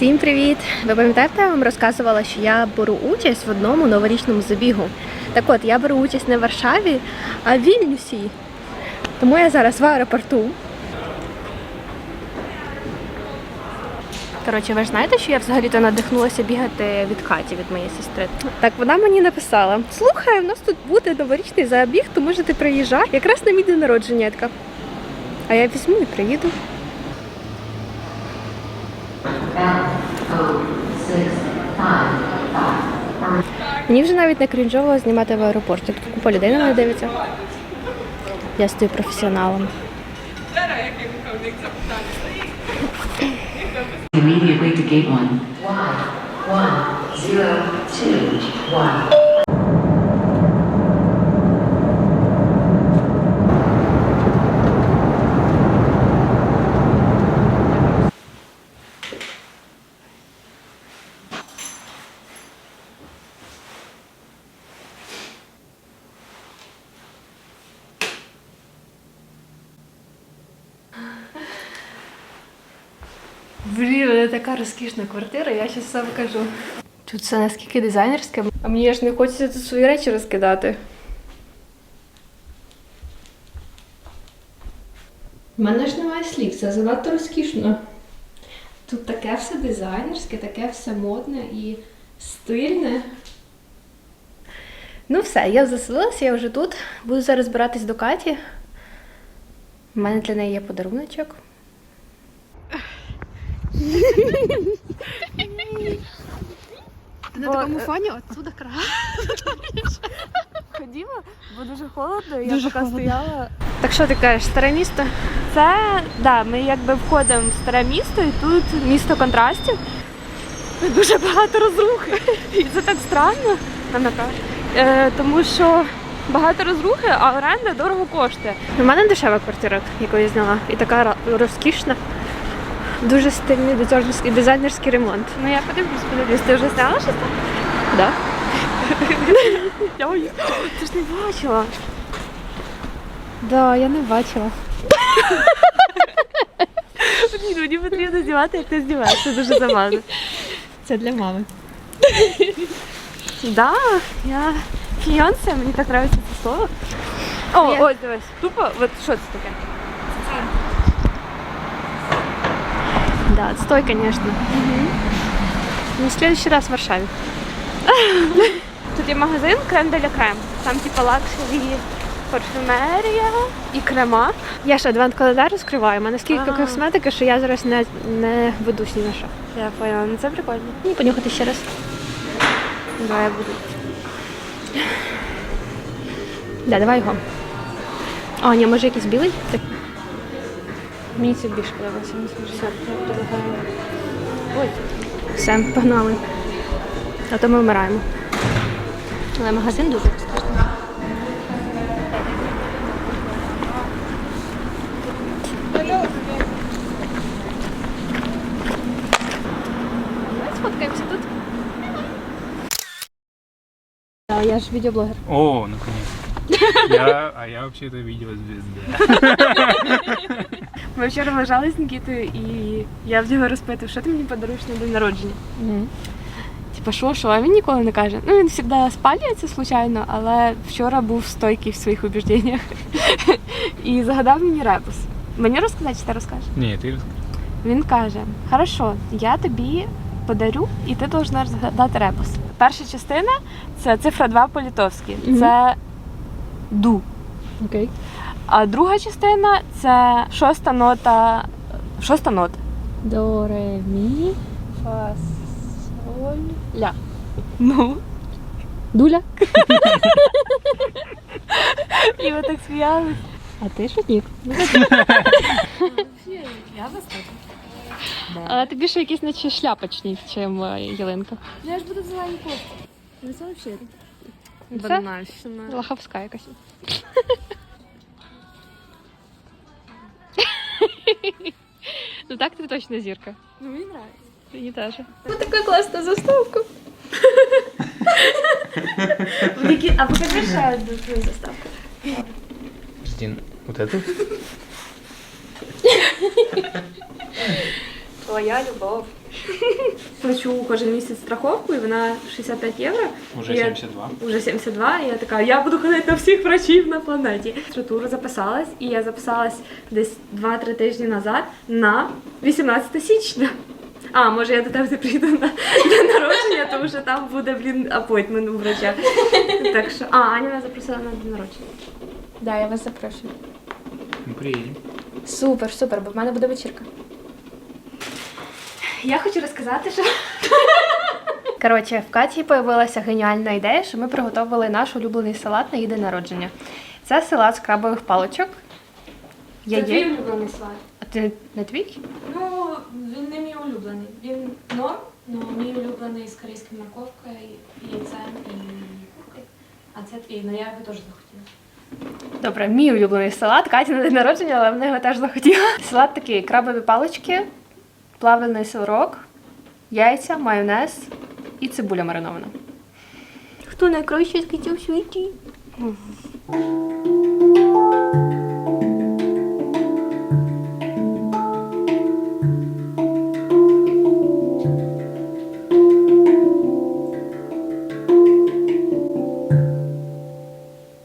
Всім привіт! Ви пам'ятаєте, я вам розказувала, що я беру участь в одному новорічному забігу. Так от, я беру участь не в Варшаві, а в Вільнюсі. Тому я зараз в аеропорту. Коротше, ви ж знаєте, що я взагалі-то надихнулася бігати від Каті, від моєї сестри. Так вона мені написала: слухай, у нас тут буде новорічний забіг, то може ти приїжджай. Якраз на мій день народження я така. А я візьму і приїду. Мені вже навіть не крінжово знімати в аеропорті. Тут купа людей на мене дивиться. Я стою професіоналом. Immediately to gate one. Блін, це така розкішна квартира, я зараз все покажу. Тут все наскільки дизайнерське, а мені ж не хочеться тут свої речі розкидати. У мене ж немає слів, це занадто розкішно. Тут таке все дизайнерське, таке все модне і стильне. Ну все, я заселилася, я вже тут. Буду зараз збиратись до Каті. У мене для неї є подаруночок. На такому фоні отсюда край. Ходімо, бо дуже холодно, я Дуже поки холодно. стояла. Так що ти кажеш, старе місто? Це да, ми якби входимо в старе місто, і тут місто контрастів. Дуже багато розрухи. І це так странно, нам накажуть. Е, тому що багато розрухи, а оренда дорого коштує. У мене дешева квартира, яку я зняла, і така ра- розкішна. Дуже стильний дизайнерський, дизайнерський ремонт. Ну я подивлюсь, подивлюсь. Ти вже зняла щось там? Да. Ти ж не бачила. Да, я не бачила. Блін, мені потрібно знімати, як ти знімаєш. Це дуже забавно. Це для мами. Да, я фіонсе, мені так подобається це слово. О, ось дивись. Тупо, от що це таке? Да, отстой, конечно. Ну, в следующий раз в Варшаві. Тут є магазин крем деля крем. Там типу лакшері парфюмерія і крема. Я ж адвент календар розкриваю. У мене скільки Ага. косметики, що я зараз не, не ведусь ні на що. Я поняла, ну це прикольно. Мені понюхати ще раз. Давай я буду. Да, давай його. А, ні, може якийсь білий? Так. Мені це більше подобається. мені це Все, предлагаю. Ой. Все, погнали. А то ми вмираємо. Але магазин дуже розкішний. Сфоткаємося тут. Я ж відеоблогер. О, наконец. Я, а я вообще-то видеозвезда. Ми вчора лежали з Нікітою і я в нього розпитую, що ти мені подаруєш на день народження. Типа, що, що? А він ніколи не каже. Ну, він завжди спалюється, случайно, але вчора був стойкий в своїх убіжденнях. І загадав мені ребус. Мені розказати, чи ти розкажеш? Не, ты расскажи. Він каже: Хорошо, я тобі подарю, і ти должна розгадати ребус. Перша частина це цифра 2 по-литовськи. Це ду. Окей. А друга частина це шоста нота. Шоста нота. До, ре, мі. Фа, соль, ля. Ну. Дуля. І ви так сміялись. А ти шутник. Але ти більше якийсь наче шляпочний, чим е, ялинка. Я ж буду зелені кофти. Ну це взагалі. Це лахавська якась. ну так ти точно зірка. Ну мені нравится. Мені теж. Ну така класна заставка. А покажи ще одну твою заставку. Justин, вот эту? Твоя любов. Плачу кожен місяць страховку, і вона 65 євро. Уже І я- 72. Уже 72, і я така, я буду ходити до всіх врачів на планеті. Тур записалась, і я записалась десь 2-3 тижні назад на 18 січня. А, може я до тебе приїду на день народження, тому що там буде, блін, апойтмент у врача. Так що, а, Аня мене запросила на день народження. Да, я вас запрошую. Ну, приедем. Супер, супер, бо в мене буде вечірка. Я хочу розказати, що. Коротше, в Каті появилася геніальна ідея, що ми приготували наш улюблений салат на її день народження. Це салат з крабових паличок. Це твій улюблений салат. А ти не твій? Ну, він не мій улюблений. Він норм, але мій улюблений з корейською морковкою, яйцем і куркою. А це твій, ну я його теж захотіла. Добре, мій улюблений салат. Катя на день народження, але вона його теж захотіла. Салат такий: крабові палички, плавлений сирок, яйця, майонез і цибуля маринована. Хто найкраще скітів в світі?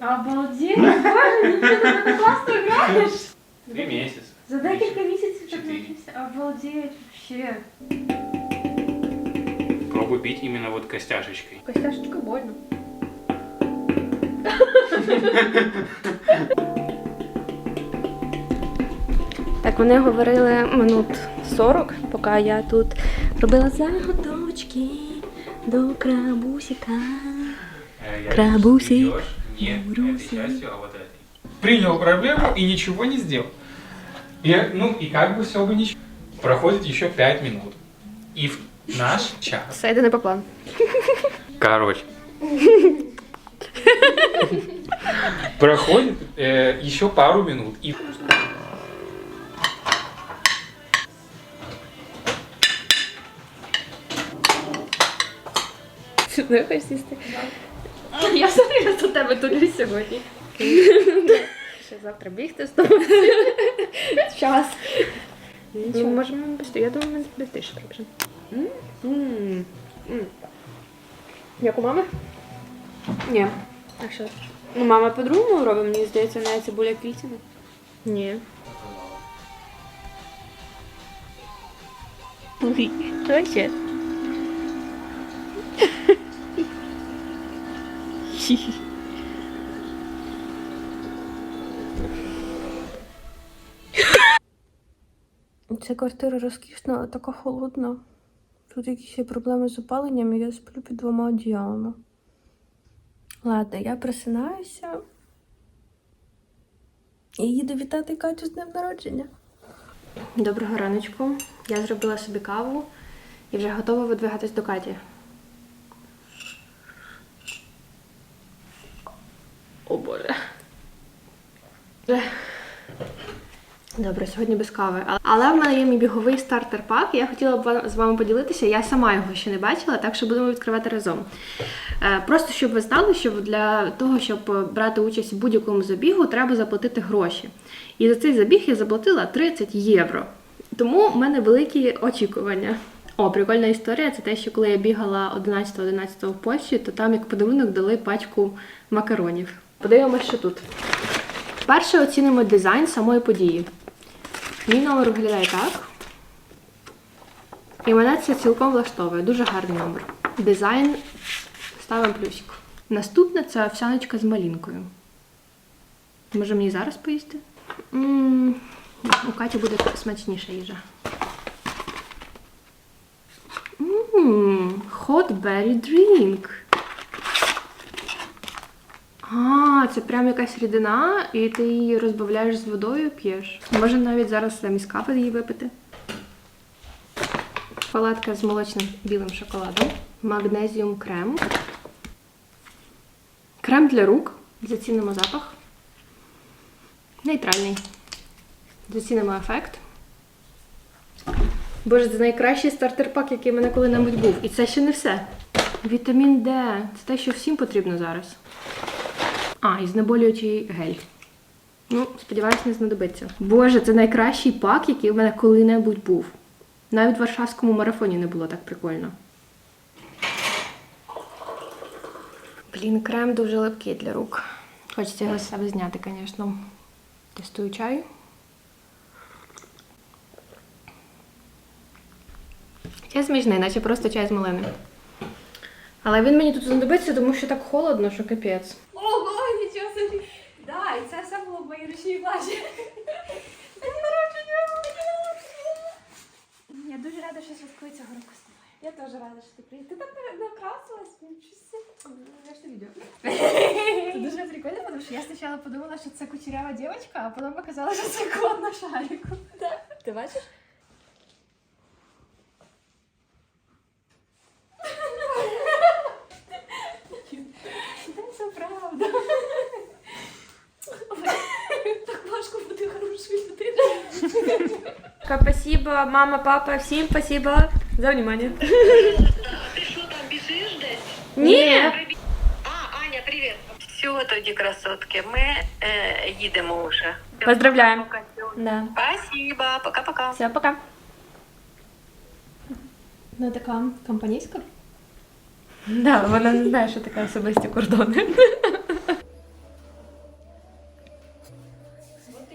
Обалдеть! Боже, нічого ти класно граєш! Три месяца. За декілька місяців. Обалдеть, вообще. Пробуй пить именно вот костяшечкой. Костяшечка больно. Так, вони говорили минут 40, поки я тут робила заготовочки до крабусика. Э, я Крабусик. вижу, ты идёшь Не этой частью, а вот этой. Принял проблему и ничего не сделал. И, ну, и как бы все бы ничего. Проходит еще 5 минут. И в наш час. Все йде не по плану. Короче. Проходит э, еще пару минут. И Не хочеш сісти? Я все время до тебе тулюсь сьогодні. Ще завтра бігти з тобою. Час. Ну, можемо без Я думаю, ми без тиші. М. Як у мами? Ні. А що? Ну, мама по-другому робить, мені здається, на цибуля квітіна. Ні. Що ще? Ця квартира розкішна, але така холодна. Тут якісь є проблеми з опаленням, і я сплю під двома одіялами. Ладно, я просинаюся і їду вітати Катю з днем народження. Доброго раночку. Я зробила собі каву і вже готова видвигатись до Каті. О Боже. Добре, сьогодні без кави. Але- в мене є мій біговий стартер-пак. Я хотіла б з вами поділитися. Я сама його ще не бачила, так що будемо відкривати разом. Е, Просто щоб ви знали, що для того, щоб брати участь в будь-якому забігу, треба заплатити гроші. І за цей забіг я заплатила 30 євро. Тому в мене великі очікування. О, прикольна історія. Це те, що коли я бігала 11-11 в Польщі, то там як подарунок дали пачку макаронів. Подивимося, що тут. Перше оцінимо дизайн самої події. Мій номер виглядає так. І мене це цілком влаштовує. Дуже гарний номер. Дизайн ставимо плюсик. Наступне це овсяночка з малінкою. Може мені зараз поїсти? м у Каті буде смачніша їжа. Ммм, hot berry drink. А, це прям якась рідина, і ти її розбавляєш з водою п'єш. Може навіть зараз замість кави її випити. Палатка з молочним білим шоколадом. Магнезіум крем. Крем для рук. Зацінимо запах. Нейтральний. Зацінимо ефект. Боже, це найкращий стартер-пак, який в мене коли-небудь був. І це ще не все. Вітамін Д. Це те, що всім потрібно зараз. А, і знеболюючий гель. Ну, сподіваюсь, не знадобиться. Боже, це найкращий пак, який в мене коли-небудь був. Навіть в Варшавському марафоні не було так прикольно. Блін, крем дуже липкий для рук. Хочеться його з себе зняти, звісно. Тестую чай. Чай смачний, наче просто чай з малини. Але він мені тут знадобиться, тому що так холодно, що капець. Ого. І це все було в моїй ручній плачі. Я дуже рада, що святкую цього року з тобою. Я теж рада, що ти приїхала. Ти так накрасилась. Я ж відео. Це дуже прикольно, тому що я спочатку подумала, що це кучерява дівчинка, а потім показала, що це кот на шарику. Ти бачиш? важко бути хорошою людиною. Спасибо, мама, папа, всім спасибо за внимание. Ти що там біжиш десь? Ні, А, Аня, привіт. Все, тоді красотки. Ми е, їдемо вже. Поздравляємо. да. Спасибо, пока-пока. Все, пока. Ну така компанійська. Да, вона не знає, що таке особисті кордони.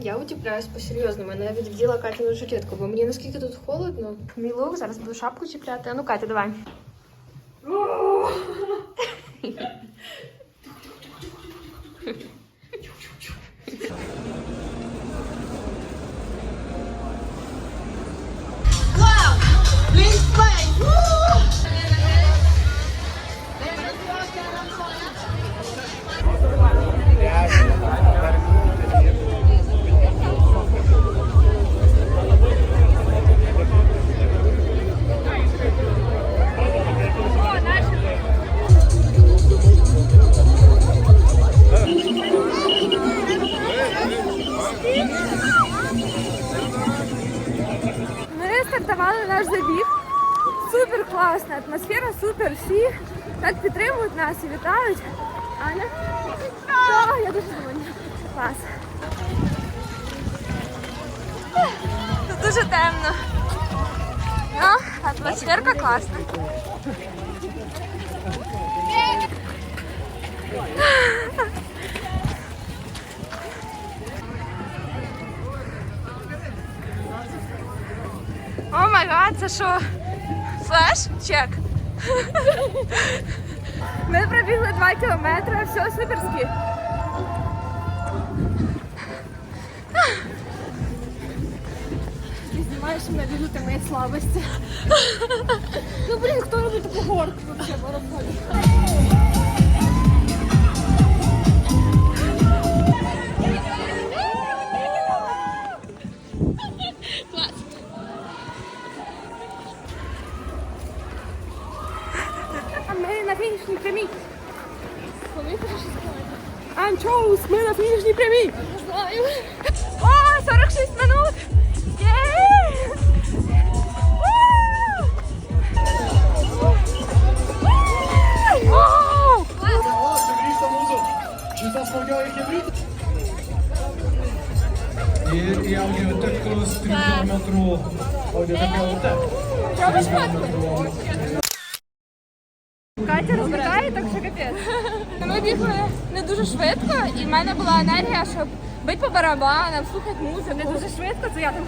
Я утепляюсь по-серйозному. Я навіть вділа Катіну жилетку, бо мені наскільки тут холодно. Мій лук, зараз буду шапку чіпляти. А ну, Катя, давай. Дуже темно. Ну, атмосферка класна. О май гад, це що? Флеш? Чек. Ми пробігли 2 кілометри, все суперськи. Ти знімаєш мене відути мої слабості. Ну блін, хто робить таку горку вообще в марафоні? А ми на фінішній прямій. Анчоус, ми на фінішній прямій. Не знаю. О, 46 минут! Є! І, аудіотеку з 3 кілометру аудіотека Катя розбігає, так що капець. Ми бігли не дуже швидко, і в мене була енергія, щоб бити по барабанам, слухати музику. Не дуже швидко, то я там.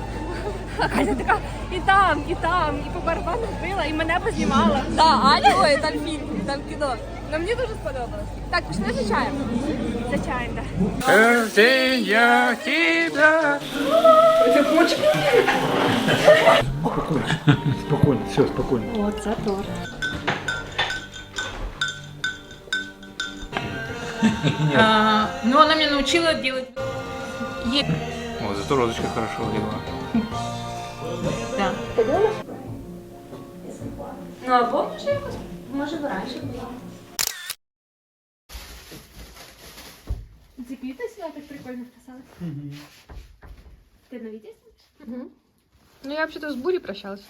А Катя така і там, і там, і по барабану била, і мене познімала. Так, Аня, ой, там фільм, там кіно. Ну мені дуже сподобалось. Так, пішли за чаєм? За чаєм, так. Birthday, я тебя. Спокійно, все, спокійно. Оце торт. Ну, она меня научила делать. Вот, зато розочка хорошо легла. Так. Ну або може якось, може б раніше було. Дебіти сюди так прикольно вписали. Ти на відео? Ну я вообще-то с Бурей прощалась.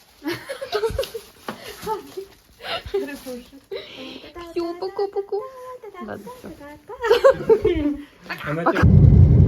Все, пока-пока. Ладно, всё. Она тебе-